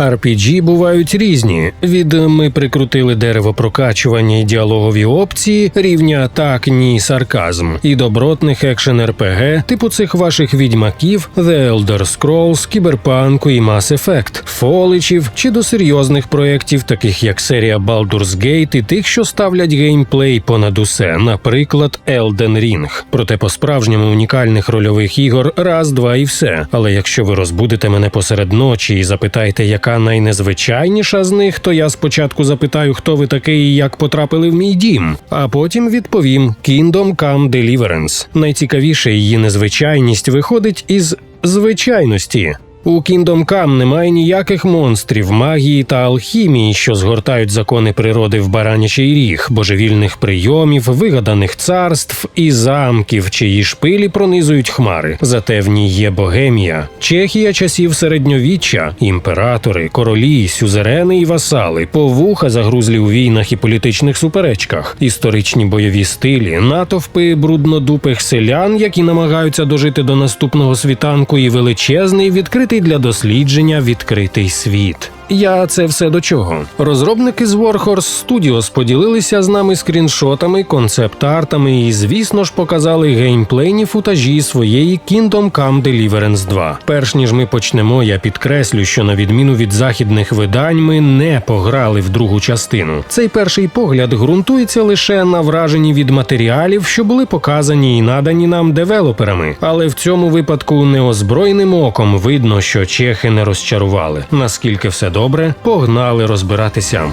RPG бувають різні. Від ми прикрутили дерево прокачування і діалогові опції рівня так, ні, сарказм і добротних екшен РПГ, типу цих ваших відьмаків, The Elder Scrolls, Кіберпанку і Mass Effect, фоличів чи до серйозних проєктів, таких як серія Baldur's Gate і тих, що ставлять геймплей понад усе, наприклад, Elden Ring. Проте по справжньому унікальних рольових ігор раз, два і все. Але якщо ви розбудете мене посеред ночі і запитаєте, яка найнезвичайніша з них, то я спочатку запитаю, хто ви такий і як потрапили в мій дім, а потім відповім Kingdom Come Deliverance. Найцікавіше її незвичайність виходить із звичайності. У Kingdom Come немає ніяких монстрів, магії та алхімії, що згортають закони природи в баранячий ріг, божевільних прийомів, вигаданих царств і замків, чиї шпилі пронизують хмари. Зате в ній є богемія, Чехія часів середньовіччя, імператори, королі, сюзерени і васали, повуха загрузлі у війнах і політичних суперечках, історичні бойові стилі, натовпи бруднодупих селян, які намагаються дожити до наступного світанку, і величезний відкритий для дослідження відкритий світ. Я це все до чого. Розробники з Warhorse Studios поділилися з нами скріншотами, концепт-артами і, звісно ж, показали геймплейні футажі своєї Kingdom Come Deliverance 2. Перш ніж ми почнемо, я підкреслю, що на відміну від західних видань, ми не пограли в другу частину. Цей перший погляд ґрунтується лише на враженні від матеріалів, що були показані і надані нам девелоперами. Але в цьому випадку неозброєним оком видно, що чехи не розчарували. Наскільки все добре, погнали розбиратися.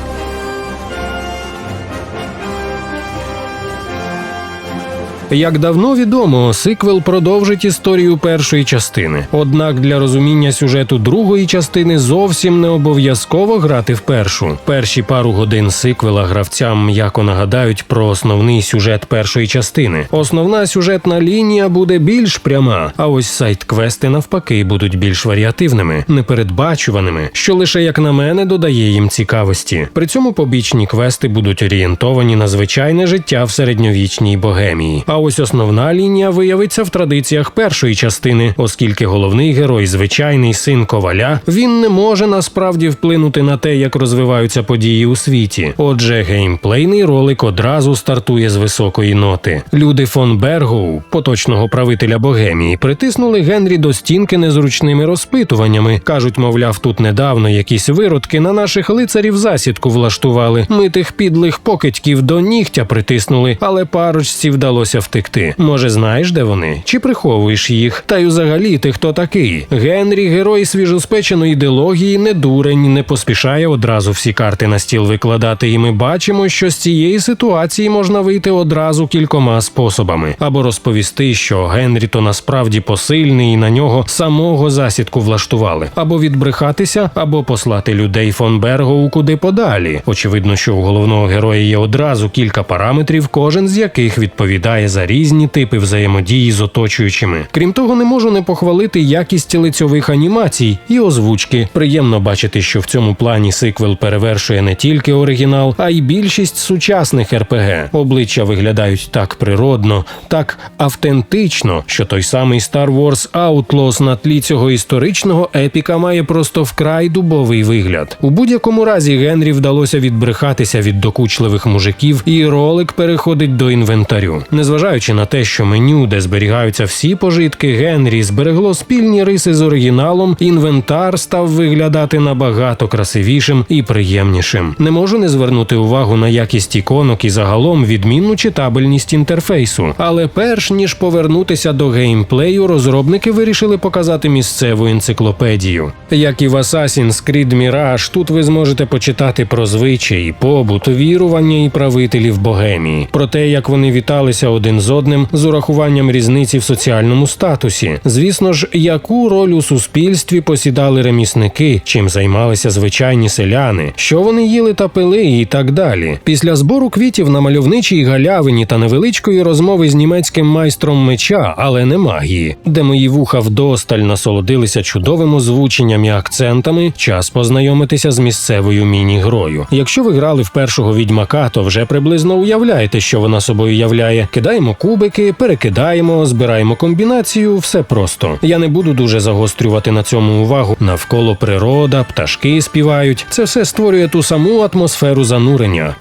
Як давно відомо, сиквел продовжить історію першої частини. Однак для розуміння сюжету другої частини зовсім не обов'язково грати в першу. Перші пару годин сиквела гравцям м'яко нагадають про основний сюжет першої частини. Основна сюжетна лінія буде більш пряма, а ось сайт-квести навпаки будуть більш варіативними, непередбачуваними, що лише як на мене додає їм цікавості. При цьому побічні квести будуть орієнтовані на звичайне життя в середньовічній богемії. А ось основна лінія виявиться в традиціях першої частини, оскільки головний герой, звичайний син коваля, він не може насправді вплинути на те, як розвиваються події у світі. Отже, геймплейний ролик одразу стартує з високої ноти. Люди фон Бергоу, поточного правителя Богемії, притиснули Генрі до стінки незручними розпитуваннями. кажуть, мовляв, тут недавно якісь виродки на наших лицарів засідку влаштували. Ми тих підлих покидьків до нігтя притиснули, але парочці вдалося втекти. Може, знаєш, де вони? Чи приховуєш їх? Та й взагалі ти хто такий? Генрі, герой свіжоспеченої ідеології, не дурень, не поспішає одразу всі карти на стіл викладати, і ми бачимо, що з цієї ситуації можна вийти одразу кількома способами, або розповісти, що Генрі то насправді посильний і на нього самого засідку влаштували, або відбрехатися, або послати людей фон Бергоу куди подалі. Очевидно, що у головного героя є одразу кілька параметрів, кожен з яких відповідає за різні типи взаємодії з оточуючими. Крім того, не можу не похвалити якість лицьових анімацій і озвучки. Приємно бачити, що в цьому плані сиквел перевершує не тільки оригінал, а й більшість сучасних РПГ. Обличчя виглядають так природно, так автентично, що той самий Star Wars Outlaws на тлі цього історичного епіка має просто вкрай дубовий вигляд. У будь-якому разі Генрі вдалося відбрехатися від докучливих мужиків, і ролик переходить до інвентарю. Незважаючи на те, що меню, де зберігаються всі пожитки Генрі, зберегло спільні риси з оригіналом, інвентар став виглядати набагато красивішим і приємнішим. Не можу не звернути увагу на якість іконок і загалом відмінну читабельність інтерфейсу. Але перш ніж повернутися до геймплею, розробники вирішили показати місцеву енциклопедію. Як і в Assassin's Creed Mirage, тут ви зможете почитати про звичаї, побут, вірування і правителів Богемії, про те, як вони віталися один з одним з урахуванням різниці в соціальному статусі. Звісно ж, яку роль у суспільстві посідали ремісники, чим займалися звичайні селяни, що вони їли та пили, і так далі. Після збору квітів на мальовничій галявині та невеличкої розмови з німецьким майстром меча, але не магії, де мої вуха вдосталь насолодилися чудовим озвученням і акцентами, час познайомитися з місцевою міні-грою. Якщо ви грали в першого відьмака, то вже приблизно уявляєте, що вона собою являє. Кидаємо Беремо кубики, перекидаємо, збираємо комбінацію, все просто. Я не буду дуже загострювати на цьому увагу. Навколо природа, пташки співають. Це все створює ту саму атмосферу занурення.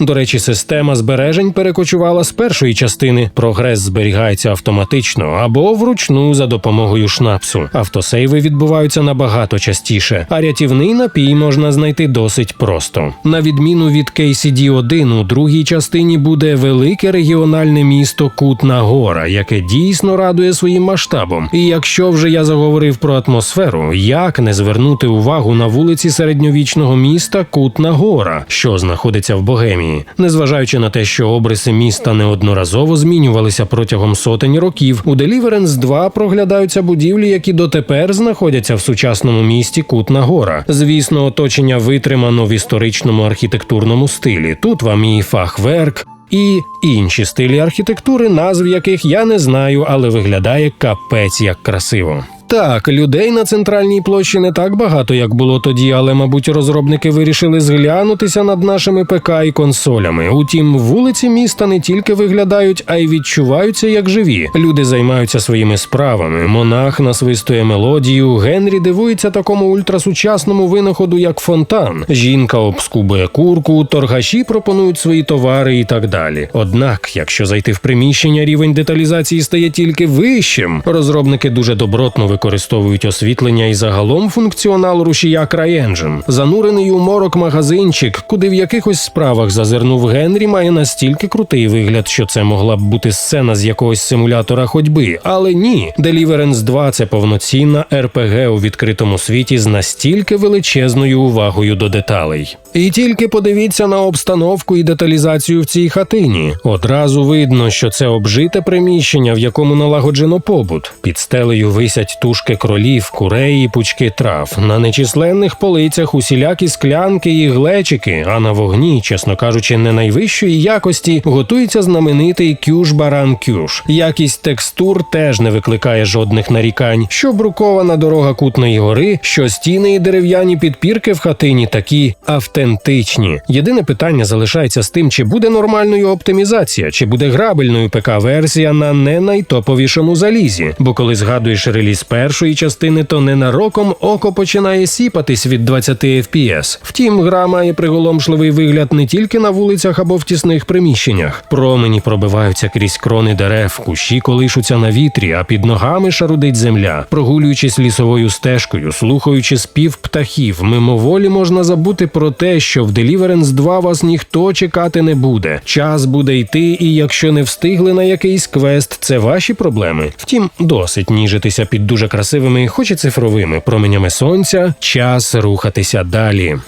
До речі, система збережень перекочувала з першої частини. Прогрес зберігається автоматично або вручну за допомогою шнапсу. Автосейви відбуваються набагато частіше, а рятівний напій можна знайти досить просто. На відміну від KCD-1, у другій частині буде велике регіональне місто Кутна Гора, яке дійсно радує своїм масштабом. І якщо вже я заговорив про атмосферу, як не звернути увагу на вулиці середньовічного міста Кутна Гора, що знаходиться в Богемії, незважаючи на те, що обриси міста неодноразово змінювалися протягом сотень років, у Deliverance 2 проглядаються будівлі, які дотепер знаходяться в сучасному місті Кутна Гора. Звісно, оточення витримано в історичному архітектурному стилі. Тут вам і фахверк. І інші стилі архітектури, назв яких я не знаю, але виглядає капець як красиво. Так, людей на центральній площі не так багато, як було тоді, але, мабуть, розробники вирішили зглянутися над нашими ПК і консолями. Утім, вулиці міста не тільки виглядають, а й відчуваються як живі. Люди займаються своїми справами. Монах насвистує мелодію. Генрі дивується такому ультрасучасному винаходу, як фонтан. Жінка обскубує курку, торгаші пропонують свої товари і так далі. Однак, якщо зайти в приміщення, рівень деталізації стає тільки вищим. Розробники дуже добротно використовують освітлення і загалом функціонал рушія CryEngine. Занурений у морок магазинчик, куди в якихось справах зазирнув Генрі, має настільки крутий вигляд, що це могла б бути сцена з якогось симулятора ходьби. Але ні, Deliverance 2 – це повноцінна RPG у відкритому світі з настільки величезною увагою до деталей. І тільки подивіться на обстановку і деталізацію в цій хатині. Одразу видно, що це обжите приміщення, в якому налагоджено побут. Під стелею висять тушки кролів, курей і пучки трав. На нечисленних полицях усілякі склянки і глечики, а на вогні, чесно кажучи, не найвищої якості, готується знаменитий кюш баран кюш. Якість текстур теж не викликає жодних нарікань. Що брукована дорога Кутної гори, що стіни і дерев'яні підпірки в хатині такі автентичні. Єдине питання залишається з тим, чи буде нормальною оптимізація, чи буде грабельною ПК-версія на не найтоповішому залізі. Бо коли згадуєш реліз першої частини, то ненароком око починає сіпатись від 20 FPS. Втім, гра має приголомшливий вигляд не тільки на вулицях або в тісних приміщеннях. Промені пробиваються крізь крони дерев, кущі колишуться на вітрі, а під ногами шарудить земля. Прогулюючись лісовою стежкою, слухаючи спів птахів, мимоволі можна забути про те, що в Deliverance 2 вас ніхто чекати не буде. Час буде йти, і якщо не встигли на якийсь квест, це ваші проблеми. Втім, досить ніжитися під дуже красивими, хоч і цифровими променями сонця. Час рухатися далі.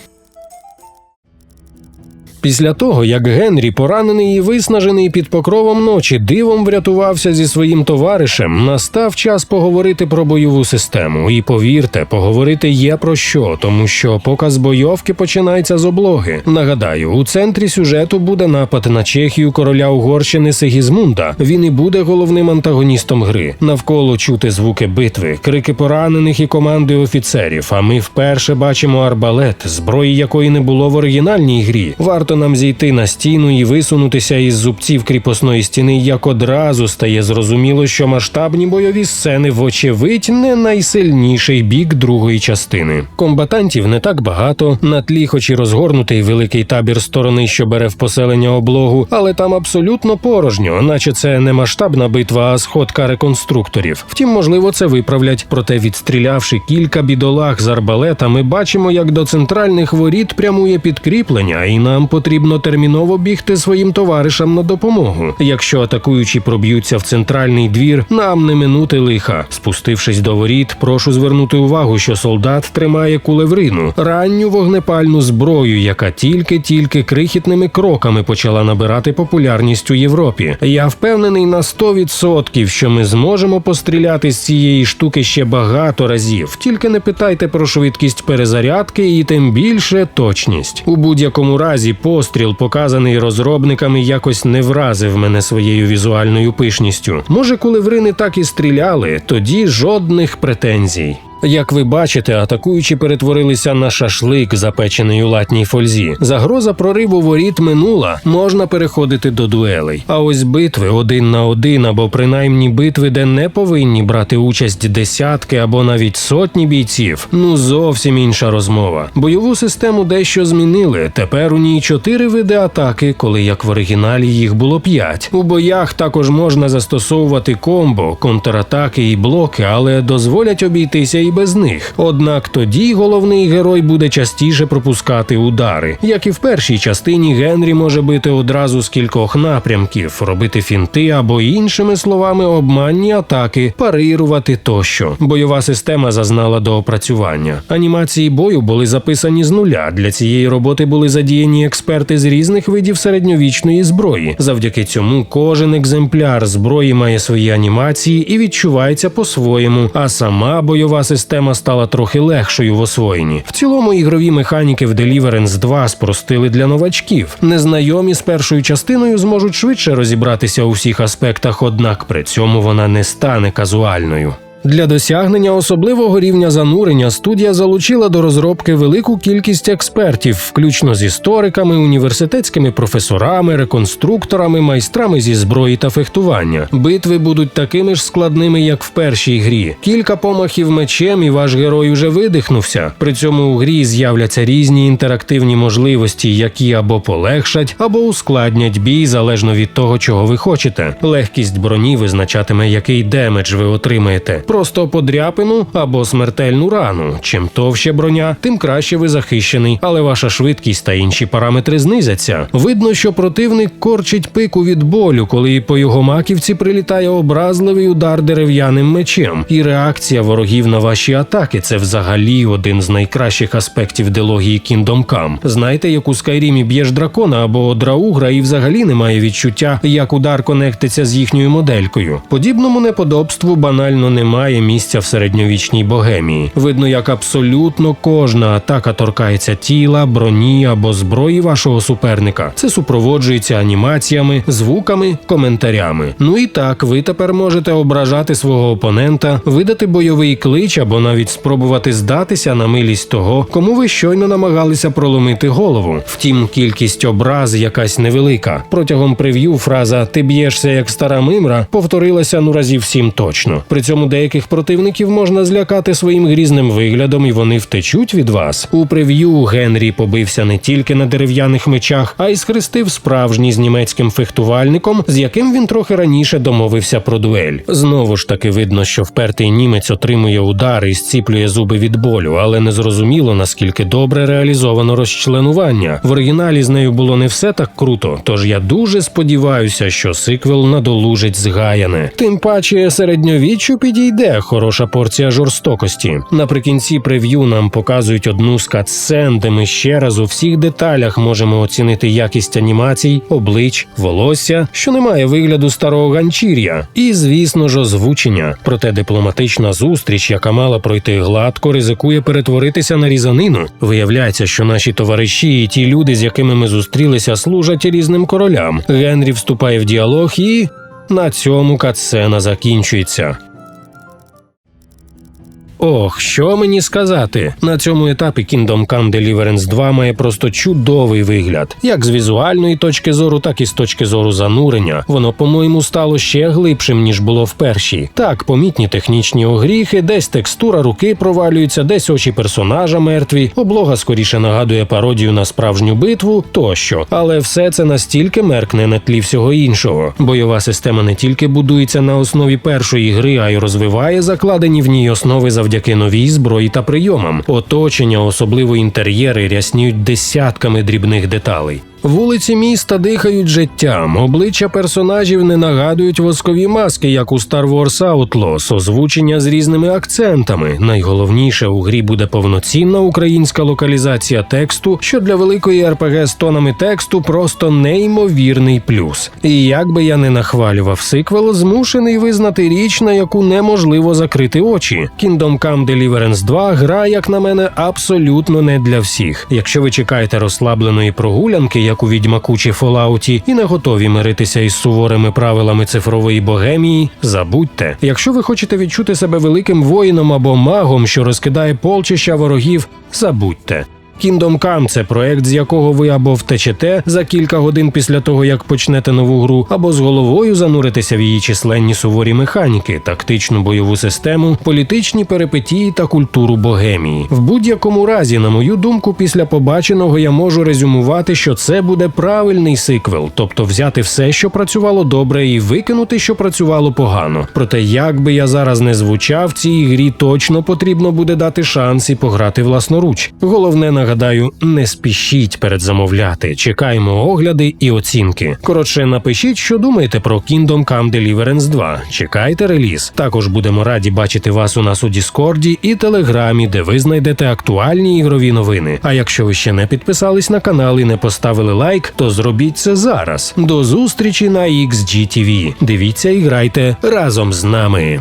Після того, як Генрі, поранений і виснажений під покровом ночі, дивом врятувався зі своїм товаришем, настав час поговорити про бойову систему. І повірте, поговорити є про що, тому що показ бойовки починається з облоги. Нагадаю, у центрі сюжету буде напад на Чехію короля Угорщини Сигізмунда. Він і буде головним антагоністом гри. Навколо чути звуки битви, крики поранених і команди офіцерів. А ми вперше бачимо арбалет, зброї якої не було в оригінальній грі. Варто нам зійти на стіну і висунутися із зубців кріпосної стіни, як одразу стає зрозуміло, що масштабні бойові сцени, вочевидь, не найсильніший бік другої частини. Комбатантів не так багато, на тлі, хоч і розгорнутий великий табір сторони, що бере в поселення облогу, але там абсолютно порожньо, наче це не масштабна битва, а сходка реконструкторів. Втім, можливо, це виправлять. Проте, відстрілявши кілька бідолах з арбалета, ми бачимо, як до центральних воріт прямує підкріплення, і нам потрібно терміново бігти своїм товаришам на допомогу. Якщо атакуючі проб'ються в центральний двір, нам не минути лиха. Спустившись до воріт, прошу звернути увагу, що солдат тримає кулеврину, ранню вогнепальну зброю, яка тільки-тільки крихітними кроками почала набирати популярність у Європі. Я впевнений на 100%, що ми зможемо постріляти з цієї штуки ще багато разів. Тільки не питайте про швидкість перезарядки і тим більше точність. У будь-якому разі постріл, показаний розробниками, якось не вразив мене своєю візуальною пишністю. Може, коли врини так і стріляли, тоді жодних претензій. Як ви бачите, атакуючі перетворилися на шашлик, запечений у латній фользі. Загроза прориву воріт минула, можна переходити до дуелей. А ось битви один на один, або принаймні битви, де не повинні брати участь десятки або навіть сотні бійців. Ну зовсім інша розмова. Бойову систему дещо змінили. Тепер у ній чотири види атаки, коли як в оригіналі їх було п'ять. У боях також можна застосовувати комбо, контратаки і блоки, але дозволять обійтися і без них. Однак тоді головний герой буде частіше пропускати удари. Як і в першій частині, Генрі може бити одразу з кількох напрямків, робити фінти або іншими словами обманні атаки, парирувати тощо. Бойова система зазнала доопрацювання. Анімації бою були записані з нуля. Для цієї роботи були задіяні експерти з різних видів середньовічної зброї. Завдяки цьому кожен екземпляр зброї має свої анімації і відчувається по-своєму. А сама бойова система стала трохи легшою в освоєнні. В цілому ігрові механіки в Deliverance 2 спростили для новачків. Незнайомі з першою частиною зможуть швидше розібратися у всіх аспектах, однак при цьому вона не стане казуальною. Для досягнення особливого рівня занурення студія залучила до розробки велику кількість експертів, включно з істориками, університетськими професорами, реконструкторами, майстрами зі зброї та фехтування. Битви будуть такими ж складними, як в першій грі. Кілька помахів мечем, і ваш герой уже видихнувся. При цьому у грі з'являться різні інтерактивні можливості, які або полегшать, або ускладнять бій залежно від того, чого ви хочете. Легкість броні визначатиме, який демедж ви отримаєте просто подряпину або смертельну рану. Чим товще броня, тим краще ви захищений, але ваша швидкість та інші параметри знизяться. Видно, що противник корчить пику від болю, коли по його маківці прилітає образливий удар дерев'яним мечем, і реакція ворогів на ваші атаки це взагалі один з найкращих аспектів дилогії Kingdom Come. Знаєте, як у Скайрімі б'єш дракона або драугра, і взагалі немає відчуття, як удар конектиться з їхньою моделькою. Подібному неподобству банально немає немає місця в середньовічній богемії. Видно, як абсолютно кожна атака торкається тіла, броні або зброї вашого суперника. Це супроводжується анімаціями, звуками, коментарями. Ну і так, ви тепер можете ображати свого опонента, видати бойовий клич або навіть спробувати здатися на милість того, кому ви щойно намагалися проломити голову. Втім, кількість образ якась невелика. Протягом прев'ю фраза Ти б'єшся як стара мимра повторилася ну разів сім точно. При цьому деякі деяких противників можна злякати своїм грізним виглядом, і вони втечуть від вас. У прев'ю Генрі побився не тільки на дерев'яних мечах, а й схрестив справжній з німецьким фехтувальником, з яким він трохи раніше домовився про дуель. Знову ж таки видно, що впертий німець отримує удар і зціплює зуби від болю, але не зрозуміло наскільки добре реалізовано розчленування. В оригіналі з нею було не все так круто, тож я дуже сподіваюся, що сиквел надолужить згаяне. Тим паче середньовіччю підійде йде хороша порція жорстокості. Наприкінці прев'ю нам показують одну з катсцен, де ми ще раз у всіх деталях можемо оцінити якість анімацій, облич, волосся, що не має вигляду старого ганчір'я, і, звісно ж, озвучення. Проте дипломатична зустріч, яка мала пройти гладко, ризикує перетворитися на різанину. Виявляється, що наші товариші і ті люди, з якими ми зустрілися, служать різним королям. Генрі вступає в діалог і. На цьому катсцена закінчується. Ох, що мені сказати? На цьому етапі Kingdom Come Deliverance 2 має просто чудовий вигляд, як з візуальної точки зору, так і з точки зору занурення. Воно, по-моєму, стало ще глибшим ніж було в першій. Так, помітні технічні огріхи, десь текстура руки провалюється, десь очі персонажа мертві, облога скоріше нагадує пародію на справжню битву тощо. Але все це настільки меркне на тлі всього іншого. Бойова система не тільки будується на основі першої гри, а й розвиває закладені в ній основи завдяки завдяки новій зброї та прийомам. Оточення, особливо інтер'єри, рясніють десятками дрібних деталей. Вулиці міста дихають життям, обличчя персонажів не нагадують воскові маски, як у Star Wars Outlaws, озвучення з різними акцентами. Найголовніше у грі буде повноцінна українська локалізація тексту, що для великої РПГ з тонами тексту просто неймовірний плюс. І як би я не нахвалював сиквел, змушений визнати річ, на яку неможливо закрити очі. Kingdom Come Deliverance 2 гра, як на мене, абсолютно не для всіх. Якщо ви чекаєте розслабленої прогулянки, як у відьмаку чи Фолауті, і не готові миритися із суворими правилами цифрової богемії, забудьте. Якщо ви хочете відчути себе великим воїном або магом, що розкидає полчища ворогів, забудьте. Kingdom Come – це проект, з якого ви або втечете за кілька годин після того, як почнете нову гру, або з головою зануритеся в її численні суворі механіки, тактичну бойову систему, політичні перипетії та культуру богемії. В будь-якому разі, на мою думку, після побаченого я можу резюмувати, що це буде правильний сиквел, тобто взяти все, що працювало добре, і викинути, що працювало погано. Проте, як би я зараз не звучав, цій грі точно потрібно буде дати шанс і пограти власноруч. Головне, нагадаю, не спішіть передзамовляти. Чекаємо огляди і оцінки. Коротше, напишіть, що думаєте про Kingdom Come Deliverance 2. Чекайте реліз. Також будемо раді бачити вас у нас у Діскорді і Телеграмі, де ви знайдете актуальні ігрові новини. А якщо ви ще не підписались на канал і не поставили лайк, то зробіть це зараз. До зустрічі на XGTV. Дивіться і грайте разом з нами.